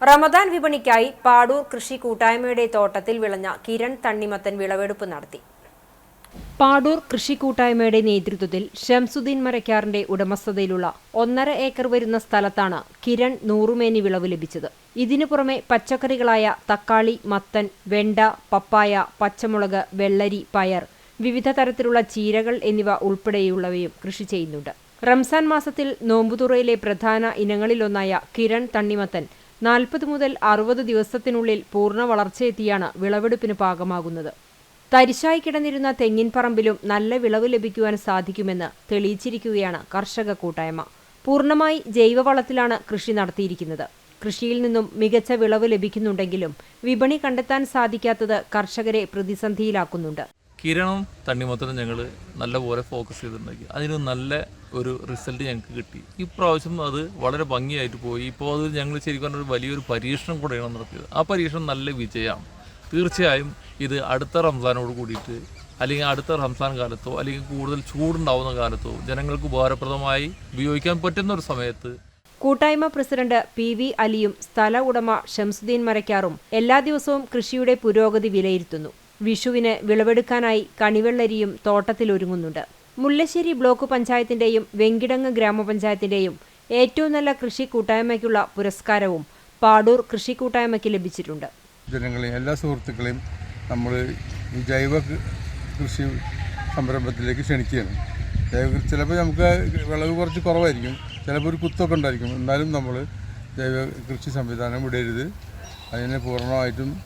റമദാൻ വിപണിക്കായി പാടൂർ കൃഷി കൂട്ടായ്മയുടെ തോട്ടത്തിൽ വിളഞ്ഞ കിരൺ തണ്ണിമത്തൻ വിളവെടുപ്പ് നടത്തി. പാടൂർ കൃഷി കൂട്ടായ്മയുടെ നേതൃത്വത്തിൽ ഷംസുദ്ദീൻ മരക്കാറിന്റെ ഉടമസ്ഥതയിലുള്ള ഒന്നര ഏക്കർ വരുന്ന സ്ഥലത്താണ് കിരൺ നൂറുമേനി വിളവ് ലഭിച്ചത്. ഇതിനു പുറമെ പച്ചക്കറികളായ തക്കാളി മത്തൻ വെണ്ട പപ്പായ പച്ചമുളക് വെള്ളരി പയർ വിവിധ തരത്തിലുള്ള ചീരകൾ എന്നിവ ഉൾപ്പെടെയുള്ളവയും കൃഷി ചെയ്യുന്നുണ്ട്. റംസാൻ മാസത്തിൽ നോമ്പുതുറയിലെ പ്രധാന ഇനങ്ങളിലൊന്നായ കിരൺ തണ്ണിമത്തൻ നാൽപ്പത് മുതൽ അറുപത് ദിവസത്തിനുള്ളിൽ പൂർണ വളർച്ചയെത്തിയാണ് വിളവെടുപ്പിന് പാകമാകുന്നത്. തരിശായി കിടന്നിരുന്ന തെങ്ങിൻ പറമ്പിലും നല്ല വിളവ് ലഭിക്കുവാൻ സാധിക്കുമെന്ന് തെളിയിച്ചിരിക്കുകയാണ് കർഷക കൂട്ടായ്മ. പൂർണമായി ജൈവവളത്തിലാണ് കൃഷി നടത്തിയിരിക്കുന്നത്. കൃഷിയിൽ നിന്നും മികച്ച വിളവ് ലഭിക്കുന്നുണ്ടെങ്കിലും വിപണി കണ്ടെത്താൻ സാധിക്കാത്തത് കർഷകരെ പ്രതിസന്ധിയിലാക്കുന്നുണ്ട്. കിരണും തണ്ണിമത്തനും ഞങ്ങൾ നല്ലപോലെ ഫോക്കസ് ചെയ്തിട്ടുണ്ടാക്കി. അതിന് നല്ല ഒരു റിസൾട്ട് ഞങ്ങൾക്ക് കിട്ടി. ഇപ്രാവശ്യം അത് വളരെ ഭംഗിയായിട്ട് പോയി. ഇപ്പോൾ അത് ഞങ്ങൾ ശരിക്കും പറഞ്ഞ ഒരു വലിയൊരു പരീക്ഷണം കൂടെയാണ് നടത്തിയത്. ആ പരീക്ഷണം നല്ല വിജയമാണ്. തീർച്ചയായും ഇത് അടുത്ത റംസാനോട് കൂടിയിട്ട് അല്ലെങ്കിൽ അടുത്ത റംസാൻ കാലത്തോ അല്ലെങ്കിൽ കൂടുതൽ ചൂടുണ്ടാവുന്ന കാലത്തോ ജനങ്ങൾക്ക് ഉപകാരപ്രദമായി ഉപയോഗിക്കാൻ പറ്റുന്ന ഒരു സമയത്ത് കൂട്ടായ്മ പ്രസിഡന്റ് പി വി അലിയും സ്ഥല ഉടമ ഷംസുദ്ദീൻ മരക്കാറും എല്ലാ ദിവസവും കൃഷിയുടെ പുരോഗതി വിലയിരുത്തുന്നു. വിഷുവിന് വിളവെടുക്കാനായി കണിവെള്ളരിയും തോട്ടത്തിലൊരുങ്ങുന്നുണ്ട്. മുല്ലശ്ശേരി ബ്ലോക്ക് പഞ്ചായത്തിന്റെയും വെങ്കിടങ്ങ് ഗ്രാമപഞ്ചായത്തിന്റെയും ഏറ്റവും നല്ല കൃഷി കൂട്ടായ്മയ്ക്കുള്ള പുരസ്കാരവും പാടൂർ കൃഷി കൂട്ടായ്മയ്ക്ക് ലഭിച്ചിട്ടുണ്ട്. ജനങ്ങളെയും എല്ലാ സുഹൃത്തുക്കളെയും നമ്മൾ ഈ ജൈവ കൃഷി സംരംഭത്തിലേക്ക് ക്ഷണിക്കുകയാണ്. ജൈവ ചിലപ്പോൾ നമുക്ക് വിളവ് കുറച്ച് കുറവായിരിക്കും. ചിലപ്പോൾ ഒരു കുത്തൊക്കെ ഉണ്ടായിരിക്കും. എന്നാലും നമ്മൾ ജൈവ കൃഷി സംവിധാനം വിടരുത്. അതിനെ പൂർണമായിട്ടും